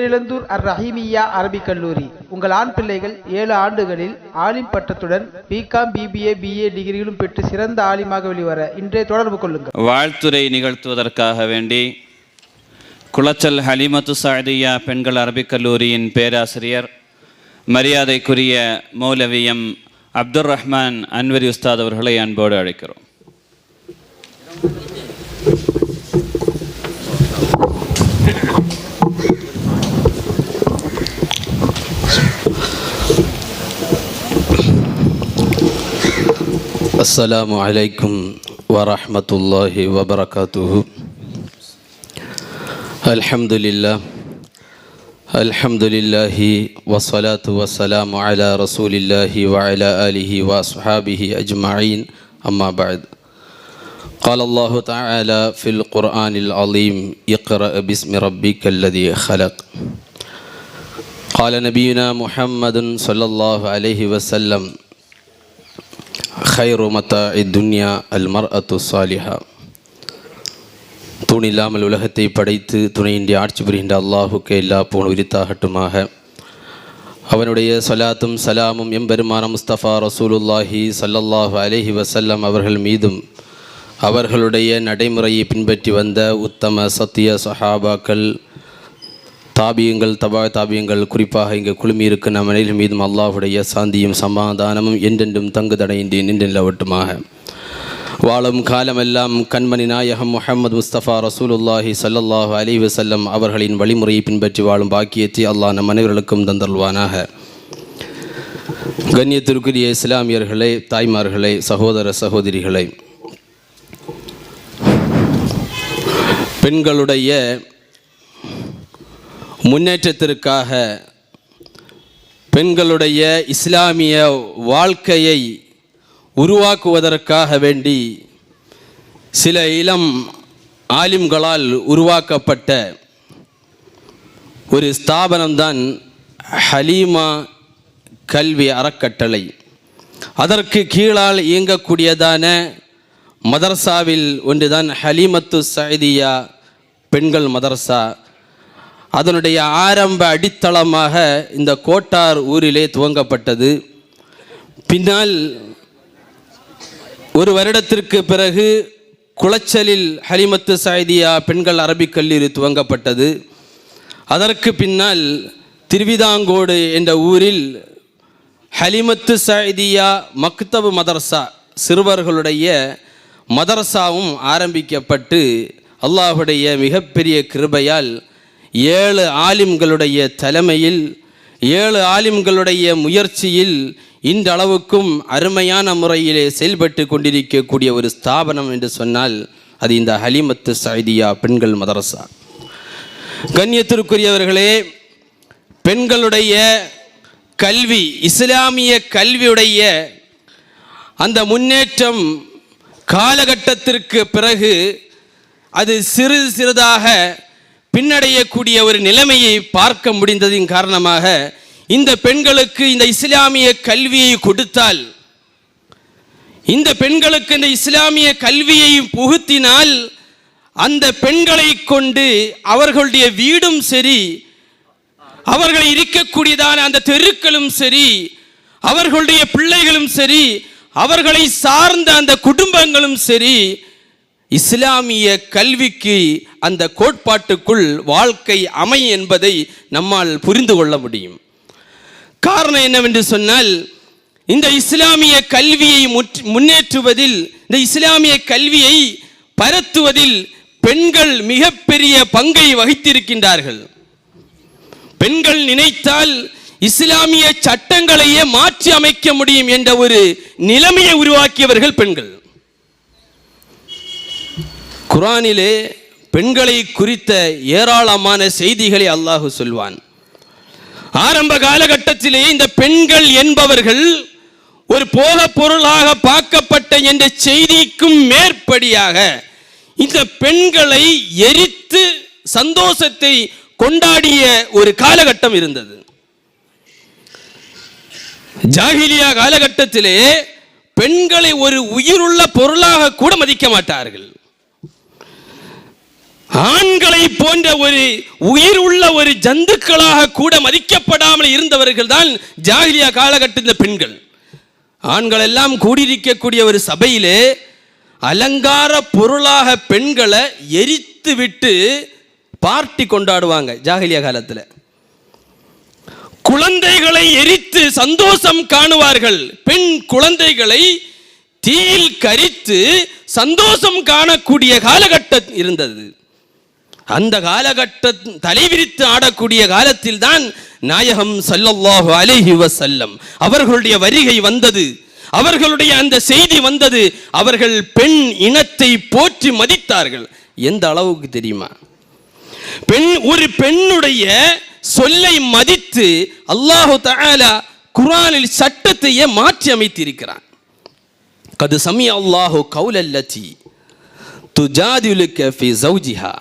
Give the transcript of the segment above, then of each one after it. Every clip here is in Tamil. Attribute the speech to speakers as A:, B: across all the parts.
A: பேரிழந்தூர் அர் ரஹீமியா அரபிக் கல்லூரி. உங்கள் ஆண் பிள்ளைகள் ஏழு ஆண்டுகளில் ஆலிம் பட்டத்துடன் பிகாம் பிபிஏ பிஏ டிகிரிகளும் பெற்று சிறந்த ஆலிமாக வெளிவர இன்றைய தொடர்பு கொள்ளுங்கள்.
B: வாழ்த்துரை நிகழ்த்துவதற்காக வேண்டி குளச்சல் ஹலிமத்து சாதியா பெண்கள் அரபிக் கல்லூரியின் பேராசிரியர் மரியாதைக்குரிய மௌலவியம் அப்துர் ரஹ்மான் அன்வரி உஸ்தாத் அவர்களை அன்போடு அழைக்கிறோம்.
C: السلام عليكم ورحمة الله وبركاته. الحمد لله الحمد لله والصلاة والسلام على رسول الله وعلى آله وأصحابه أجمعين. أما بعد قال الله تعالى في القرآن العظيم اقرأ باسم ربك الذي خلق قال نبينا محمد صلى الله عليه وسلم ஹைரு மத்தா இத்துன்யா அல் மர் அத்து சாலிஹா தூண் இல்லாமல் உலகத்தை படைத்து துணையின்றி ஆட்சி புரிகின்ற அல்லாஹுக்கு எல்லா போன் உரித்தாகட்டுமாக அவனுடைய சலாத்தும் சலாமும் எம்பெருமான முஸ்தபா ரசூலுல்லாஹி சல்லல்லாஹு அலஹி வசல்லம் அவர்கள் மீதும் அவர்களுடைய நடைமுறையை பின்பற்றி வந்த உத்தம சத்திய சஹாபாக்கள் தாபியங்கள் தபா தாபியங்கள் குறிப்பாக இங்கே குழுமி நம் அனைவரும் மீதும் அல்லாஹுடைய சாந்தியும் சமாதானமும் என்றென்றும் தங்கு தடையின்றி நின்றவட்டுமாக வாழும் காலமெல்லாம் கண்மணி நாயகம் முஹம்மது முஸ்தபா ரசூலுல்லாஹி ஸல்லல்லாஹு அலி வசல்லம் அவர்களின் வழிமுறையை பின்பற்றி வாழும் பாக்கியத்தை அல்லாஹ் நம் அனைவர்களுக்கும் தந்தருள்வானாக. கண்ணியத்திற்குரிய இஸ்லாமியர்களே தாய்மார்களே சகோதர சகோதரிகளே. பெண்களுடைய முன்னேற்றத்திற்காக பெண்களுடைய இஸ்லாமிய வாழ்க்கையை உருவாக்குவதற்காக வேண்டி சில இளம் ஆலிம்களால் உருவாக்கப்பட்ட ஒரு ஸ்தாபனம்தான் ஹலீமா கல்வி அறக்கட்டளை. அதற்கு கீழால் இயங்கக்கூடியதான மதர்சாவில் ஒன்றுதான் ஹலீமத்து சைதியா பெண்கள் மதர்சா. அதனுடைய ஆரம்ப அடித்தளமாக இந்த கோட்டார் ஊரிலே துவங்கப்பட்டது. பின்னால் ஒரு வருடத்திற்கு பிறகு குளச்சலில் ஹலிமத்து சாய்தியா பெண்கள் அரபிக் கல்லூரி துவங்கப்பட்டது. அதற்கு பின்னால் திருவிதாங்கோடு என்ற ஊரில் ஹலிமத்து சாய்தியா மக்தபு மதரசா சிறுவர்களுடைய மதரசாவும் ஆரம்பிக்கப்பட்டு அல்லாஹுடைய மிகப்பெரிய கிருபையால் ஏழு ஆலிம்களுடைய தலைமையில் ஏழு ஆலிம்களுடைய முயற்சியில் இன்றளவுக்கும் அருமையான முறையிலே செயல்பட்டு கொண்டிருக்கக்கூடிய ஒரு ஸ்தாபனம் என்று சொன்னால் அது இந்த ஹலிமத்து சைதியா பெண்கள் மதரசா. கண்ணியத்திற்குரியவர்களே பெண்களுடைய கல்வி இஸ்லாமிய கல்வியுடைய அந்த முன்னேற்றம் காலகட்டத்திற்கு பிறகு அது சிறு சிறிதாக பின்னடையக்கூடிய ஒரு நிலைமையை பார்க்க முடிந்ததின் காரணமாக இந்த பெண்களுக்கு இந்த இஸ்லாமிய கல்வியை கொடுத்தால் இந்த பெண்களுக்கு இந்த இஸ்லாமிய கல்வியை புகுத்தினால் அந்த பெண்களை கொண்டு அவர்களுடைய வீடும் சரி அவர்கள் இருக்கக்கூடியதான அந்த தெருக்களும் சரி அவர்களுடைய பிள்ளைகளும் சரி அவர்களை சார்ந்த அந்த குடும்பங்களும் சரி இஸ்லாமிய கல்விக்கு அந்த கோட்பாட்டுக்குள் வாழ்க்கை அமை என்பதை நம்மால் புரிந்து கொள்ள முடியும். காரணம் என்னவென்று சொன்னால் இந்த இஸ்லாமிய கல்வியை முன்னேற்றுவதில் இந்த இஸ்லாமிய கல்வியை பரத்துவதில் பெண்கள் மிகப்பெரிய பங்கை வகித்திருக்கின்றார்கள். பெண்கள் நினைத்தால் இஸ்லாமிய சட்டங்களையே மாற்றி அமைக்க முடியும் என்ற ஒரு நிலைமையை உருவாக்கியவர்கள் பெண்கள். குரானிலே பெண்களை குறித்த ஏராளமான செய்திகளை அல்லாஹு சொல்வான். ஆரம்ப காலகட்டத்திலே இந்த பெண்கள் என்பவர்கள் ஒரு போக பொருளாக பார்க்கப்பட்ட என்ற செய்திக்கும் மேற்படியாக இந்த பெண்களை எரித்து சந்தோஷத்தை கொண்டாடிய ஒரு காலகட்டம் இருந்தது. ஜாகிலியா காலகட்டத்திலே பெண்களை ஒரு உயிருள்ள பொருளாக கூட மதிக்க மாட்டார்கள். ஆண்களை போன்ற ஒரு உயிர் உள்ள ஒரு ஜந்துக்களாக கூட மதிக்கப்படாமல் இருந்தவர்கள் தான் ஜாகிலியா காலகட்டத்தில் பெண்கள். ஆண்கள் எல்லாம் கூடியிருக்கக்கூடிய ஒரு சபையிலே அலங்கார பொருளாக பெண்களை எரித்து விட்டு பார்ட்டி கொண்டாடுவாங்க ஜாகிலியா காலத்தில். குழந்தைகளை எரித்து சந்தோஷம் காணுவார்கள். பெண் குழந்தைகளை தீயில் கரித்து சந்தோஷம் காணக்கூடிய காலகட்டம் இருந்தது. அந்த காலகட்ட தலைவிரித்து ஆடக்கூடிய காலத்தில் தான் நாயகம் சல்லல்லாஹு அலிஹி வசல்லம் அவர்களுடைய வருகை வந்தது. அவர்களுடைய அந்த செய்தி வந்தது. அவர்கள் பெண் இனத்தை போற்றி மதித்தார்கள். எந்த அளவுக்கு தெரியுமா? பெண் ஒரு பெண்ணுடைய சொல்லை மதித்து அல்லாஹு தாலா குர்ஆனில் சட்டத்தையே மாற்றி அமைத்திருக்கிறான். கது சமி அல்லாஹு கௌலல்லதி துஜாதிலுக்க ஃபி ஜௌஜிஹா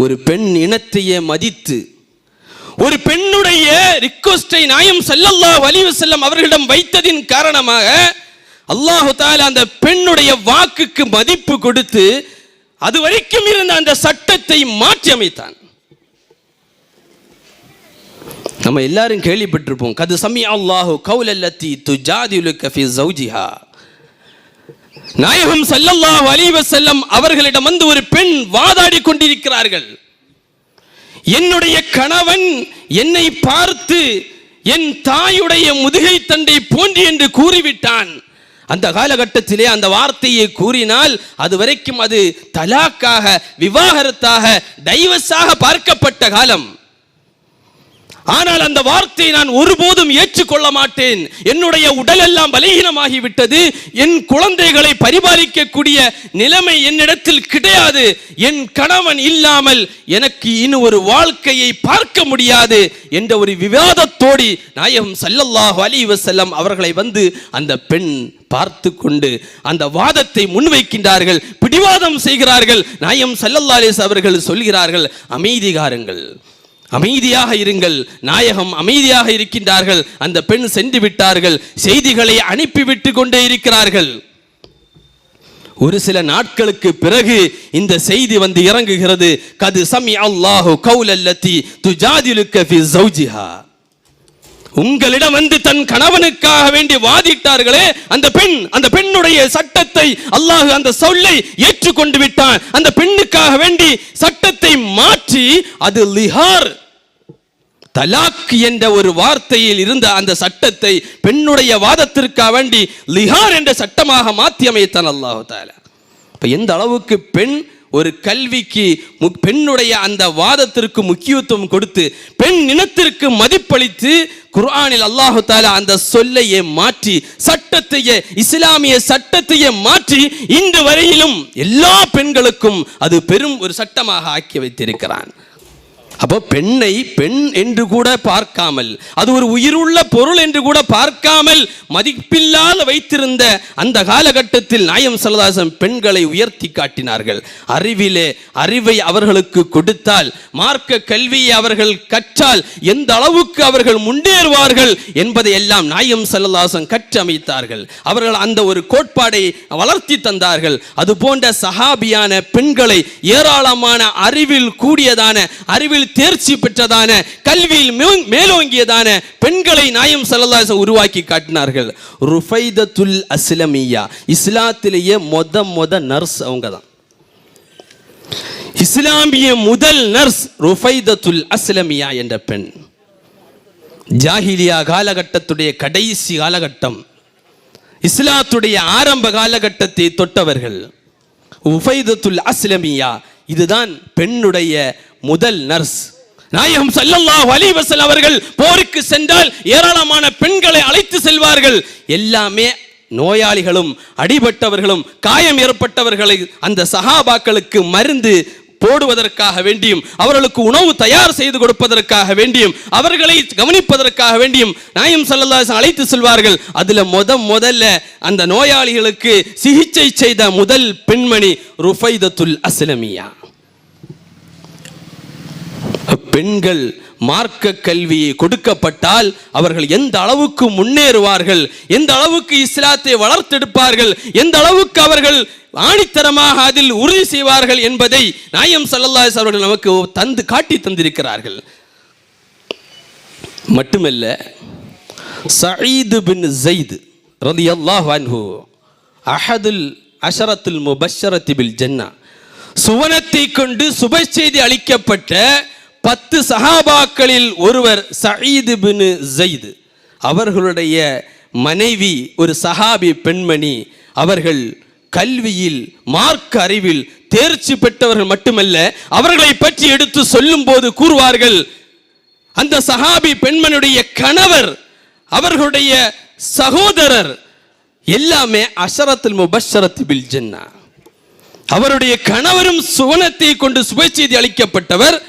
C: ஒரு பெண் இனத்தையே மதித்து ஒரு பெண்ணுடைய ரிக்வஸ்டை நாயம் செல்லல்லா வலிவு செல்லம் அவர்களிடம் வைத்ததின் காரணமாக அல்லாஹு தால அந்த பெண்ணுடைய வாக்குக்கு மதிப்பு கொடுத்து அது வரைக்கும் இருந்த அந்த சட்டத்தை மாற்றி அமைத்தான். நம்ம எல்லாரும் கேள்விப்பட்டிருப்போம் கது சமி அல்லாஹு கௌலல்லத்தி துஜாதிலுக்க ஃபி ஜௌஜிஹா நாயகம் செல்லல்லா வலிவ செல்லம் அவர்களிடம் வந்து ஒரு பெண் வாதாடி கொண்டிருக்கிறார்கள். என்னுடைய கணவன் என்னை பார்த்து என் தாயுடைய முதுகை தண்டை போன்று என்று கூறிவிட்டான். அந்த காலகட்டத்திலே அந்த வார்த்தையை கூறினால் அது வரைக்கும் அது தலாக்காக விவாகரத்தாக டைவஸாக பார்க்கப்பட்ட காலம். ஆனால் அந்த வார்த்தையை நான் ஒருபோதும் ஏற்றுக்கொள்ள மாட்டேன் என்னுடைய உடல் எல்லாம் பலகீனமாகிவிட்டது என் குழந்தைகளை பரிபாலிக்கக்கூடிய நிலைமை என்னிடத்தில் கிடையாது. என் கணவன் இல்லாமல் எனக்கு இன்னும் ஒரு வாழ்க்கையை பார்க்க முடியாது என்ற ஒரு விவாதத்தோடு நாயகம் சல்லல்லாஹ் அலைஹி வஸல்லம் அவர்களை வந்து அந்த பெண் பார்த்து கொண்டு அந்த வாதத்தை முன்வைக்கின்றார்கள். பிடிவாதம் செய்கிறார்கள். நாயம் சல்லல்லா அலிஸ் அவர்கள் சொல்கிறார்கள் அமைதிகாரங்கள். அமைதியாக இருங்கள். நாயகம் அமைதியாக இருக்கின்றார்கள். அந்த பெண் சென்று விட்டார்கள். செய்திகளை அனுப்பிவிட்டு கொண்டே இருக்கிறார்கள். ஒரு சில நாட்களுக்கு பிறகு இந்த செய்தி வந்து இறங்குகிறது. கது சமி அல்லாஹு கவுலல்லத்தி துஜாதிலுக்க ஃபி ஜௌஜிஹா உங்களிடம் வந்து தன் கணவனுக்காக வேண்டி வாதிட்டார்களே அந்த பெண் அந்த பெண்ணுடைய சட்டத்தை அல்லாஹ் அந்த சொல்லை ஏற்றுக்கொண்டு விட்டான். அந்த பெண்ணுக்காக வேண்டி சட்டத்தை மாற்றி அது லிஹார். தலாக் என்ற ஒரு வார்த்தையில் இருந்த அந்த சட்டத்தை பெண்ணுடைய வாதத்திற்காக வேண்டி லிஹார் என்ற சட்டமாக மாற்றி அமைத்தான் அல்லாஹு தாலா எந்த அளவுக்கு பெண் ஒரு கல்விக்கு மு- பெண்ணுடைய அந்த வாதத்திற்கு முக்கியத்துவம் கொடுத்து பெண் இனத்திற்கு மதிப்பளித்து குர்ஆனில் அல்லாஹு தாலா அந்த சொல்லையே மாற்றி சட்டத்தையே இஸ்லாமிய சட்டத்தையே மாற்றி இன்று வரையிலும் எல்லா பெண்களுக்கும் அது பெரும் ஒரு சட்டமாக ஆக்கி வைத்திருக்கிறான். அப்போ பெண்ணை பெண் என்று கூட பார்க்காமல் அது ஒரு உயிருள்ள பொருள் என்று கூட பார்க்காமல் மதிப்பில்லாத வைத்திருந்த அந்த காலகட்டத்தில் நாயம் சல்லதாசன் பெண்களை உயர்த்தி காட்டினார்கள். அறிவிலே அறிவை அவர்களுக்கு கொடுத்தால் மார்க்க கல்வியை அவர்கள் கற்றால் எந்த அளவுக்கு அவர்கள் முன்னேறுவார்கள் என்பதை எல்லாம் நாயம் சல்லதாசன் கற்றமைத்தார்கள். அவர்கள் அந்த ஒரு கோட்பாடை வளர்த்தி தந்தார்கள். அது போன்ற சஹாபியான பெண்களை ஏராளமான அறிவில் கூடியதான அறிவில் கல்வியில் தேர்ச்சி பெற்றதான கல்வியில் மேலோங்கியதான பெண்களை நாயம் சல்லல்லாஹு உருவாக்கி காட்டினார்கள். ருஃபைதத்துல் அஸ்லமியா இஸ்லாத்திலேயே மொத மொத நர்ஸ் அவங்க தான் இஸ்லாமிய முதல் நர்ஸ் ருஃபைதத்துல் அஸ்லமியா என்ற பெண். ஜாஹிலியா காலகட்டத்துடைய கடைசி காலகட்டம். இஸ்லாத்துடைய ஆரம்ப காலகட்டத்தை தொட்டவர்கள். உஃபைதத்துல் அஸ்லமியா இதுதான் பெண்ணுடைய முதல் நர்ஸ். நாயகம் ஸல்லல்லாஹு வலிவசல் அவர்கள் போருக்கு சென்றால் ஏராளமான பெண்களை அழைத்து செல்வார்கள். எல்லாமே நோயாளிகளும் அடிபட்டவர்களும் காயம் ஏற்பட்டவர்களை அந்த சகாபாக்களுக்கு மருந்து போடுவதற்காக வேண்டியும் அவர்களுக்கு உணவு தயார் செய்து கொடுப்பதற்காக வேண்டியும் அவர்களை கவனிப்பதற்காக வேண்டியும் நாயம் சல்லல்லாஹு அழைத்து செல்வார்கள். அதில் முத முதல்ல அந்த நோயாளிகளுக்கு சிகிச்சை செய்த முதல் பெண்மணி ருஃபைதத்துல் அஸ்லமியா. பெண்கள் மார்க்க கல்வி கொடுக்கப்பட்டால் அவர்கள் எந்த அளவுக்கு முன்னேறுவார்கள்? எந்த அளவுக்கு இஸ்லாத்தை வளர்த்தெடுப்பார்கள்? எந்த அளவுக்கு அவர்கள் ஆணித்தரமாக அதில் உறுதி செய்வார்கள் என்பதை நாயம் சல்லல்லாஸ் அவர்கள் நமக்கு தந்து காட்டி தந்திருக்கிறார்கள். மட்டுமல்ல சயீது பின் ஜெயித் ரலியல்லாஹு அன்ஹு அஹதுல் அஷரத்துல் முபஷரத்தி பில் ஜன்னா சுவனத்தை கொண்டு சுப செய்தி அளிக்கப்பட்ட பத்து சஹாபாக்களில் ஒருவர் சயீது பின் ஜெயித் அவர்களுடைய மனைவி ஒரு சஹாபி பெண்மணி. அவர்கள் கல்வியில் மார்க்க அறிவில் தேர்ச்சி பெற்றவர்கள் மட்டுமல்ல அவர்களை பற்றி எடுத்து சொல்லும் போது கூறுவார்கள் அந்த சஹாபி பெண்மனுடைய கணவர் அவர்களுடைய சகோதரர் எல்லாமே அசரத்தில் முபஷரத்து பில் ஜென்னா. அவருடைய கணவரும் சுவனத்தை கொண்டு சுப செய்தி அளிக்கப்பட்டவர்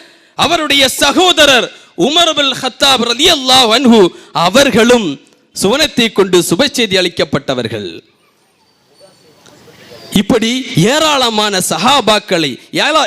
C: அவருடைய சகோதரர் உமர் ஹத்தாப் ரலி அல்லாஹ் அன்ஹு அவர்களும் சுவனத்தை கொண்டு சுப செய்தி அளிக்கப்பட்டவர்கள். இப்படி ஏராளமான சஹாபாக்களை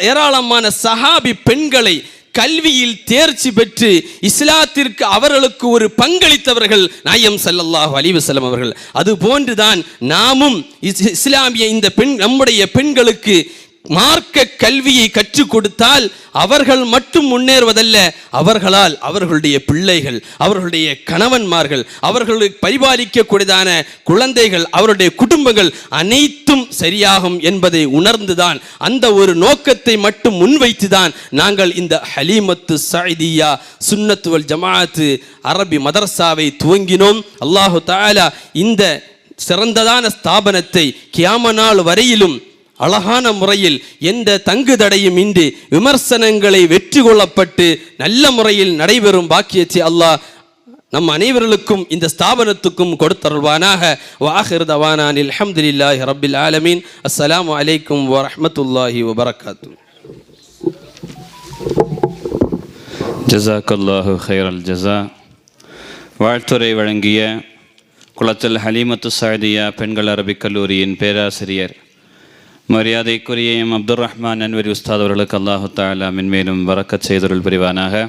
C: ஏராளமான சஹாபி பெண்களை கல்வியில் தேர்ச்சி பெற்று இஸ்லாத்திற்கு அவர்களுக்கு ஒரு பங்களித்தவர்கள் நாயம் சல்லல்லாஹ் அலிவசல்லம் அவர்கள். அது போன்றுதான் நாமும் இஸ்- இஸ்லாமிய இந்த பெண் நம்முடைய பெண்களுக்கு மார்க்க கல்வியை கற்றுக் கொடுத்தால் அவர்கள் மட்டும் முன்னேறுவதல்ல. அவர்களால் அவர்களுடைய பிள்ளைகள் அவர்களுடைய கணவன்மார்கள் அவர்களுடைய பரிபாலிக்கக்கூடியதான குழந்தைகள் அவருடைய குடும்பங்கள் அனைத்தும் சரியாகும் என்பதை உணர்ந்துதான் அந்த ஒரு நோக்கத்தை மட்டும் முன்வைத்துதான் நாங்கள் இந்த ஹலீமத்து சாய்தியா சுன்னத்துவல் ஜமாஅத்து அரபி மதர்சாவை துவங்கினோம். அல்லாஹு தாலா இந்த சிறந்ததான ஸ்தாபனத்தை கியாம நாள் வரையிலும் அழகான முறையில் எந்த தங்கு தடையும் இன்றி விமர்சனங்களை வெற்றி கொள்ளப்பட்டு நல்ல முறையில் நடைபெறும் பாக்கியத்தை அல்லாஹ் நம் அனைவர்களுக்கும் இந்த ஸ்தாபனத்துக்கும் கொடுத்தருள்வானாக. வாஹிருதவானான் தவானான் ரபில் ஆலமீன். அஸ்லாம் அலைக்கும் வரமத்துல்லாஹி வபரகாத்து.
B: ஜசாக்கல்லாஹு ஹைரல் ஜசா வாழ்த்துறை வழங்கிய குளத்தில் ஹலீமத்து சாதியா பெண்கள் அரபிக் கல்லூரியின் பேராசிரியர் மரியாதைக்குரிய எம் அப்துல் ரஹ்மான் அன்வரி உஸ்தாத் அவர்களுக்கு அல்லாஹு தாலா மென்மேலும் வரக்கச் செய்தொருள் புரிவானாக.